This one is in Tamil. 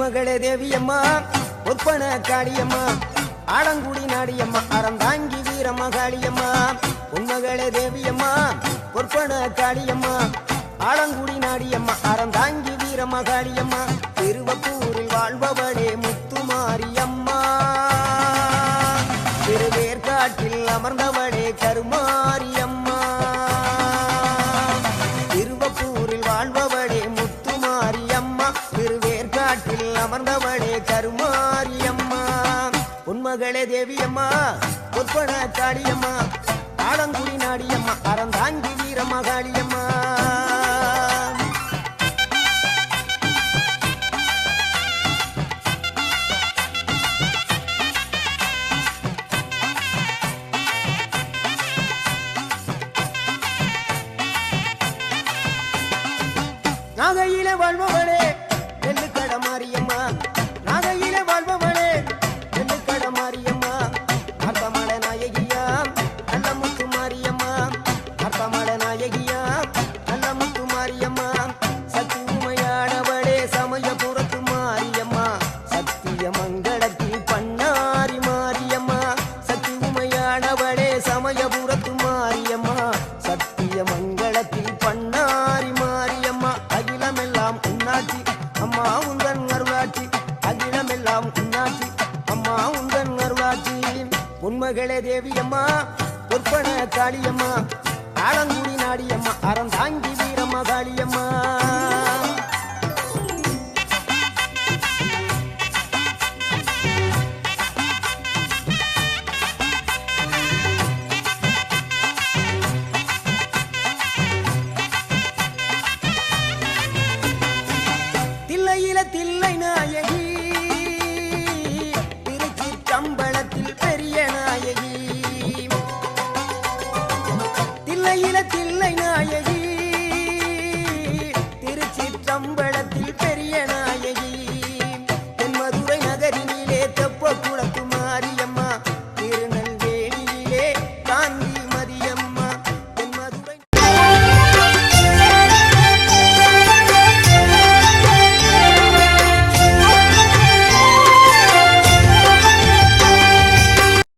மகளே தேவியம்மா ஒப்பன காளியம்மா ஆடங்குடி நாடியம்மா அறந்தாங்கி வீரம்மா காளியம்மா உன் மகளே தேவியம்மா ஒப்பன காளியம்மா ஆடங்குடி நாடியம்மா திருவேற்காட்டில் அமர்ந்தவளே கருமாரியம்மா. உன்மகளே தேவியம்மா பொற்பன காளியம்மா ஆலங்குடி நாடியம்மா அறந்தாங்கி வீரம்மா காளியம்மா நாகையில வாழ்பவளே நெல்லுக்கட மாரியம்மா. நாகையில வாழ்பவளே நெல்லுக்கட மாரியம்மா. அர்த்தமட நாயகியா நல்ல முத்து மாரியம்மா. அர்த்தமட நாயகியா நல்ல முத்து மாரியம்மா. சக்தி உமையானவளே சமயபுரத்து மாரியம்மா. சத்திய மங்களத்தில் பண்ணாரி மாரியம்மா. சக்தி உமையானவளே அகிலமெல்லாம் அம்மா உந்தன் அருளாட்சி உண்மகளே தேவியம்மா பொற்பன காளியம்மா ஆலங்குடி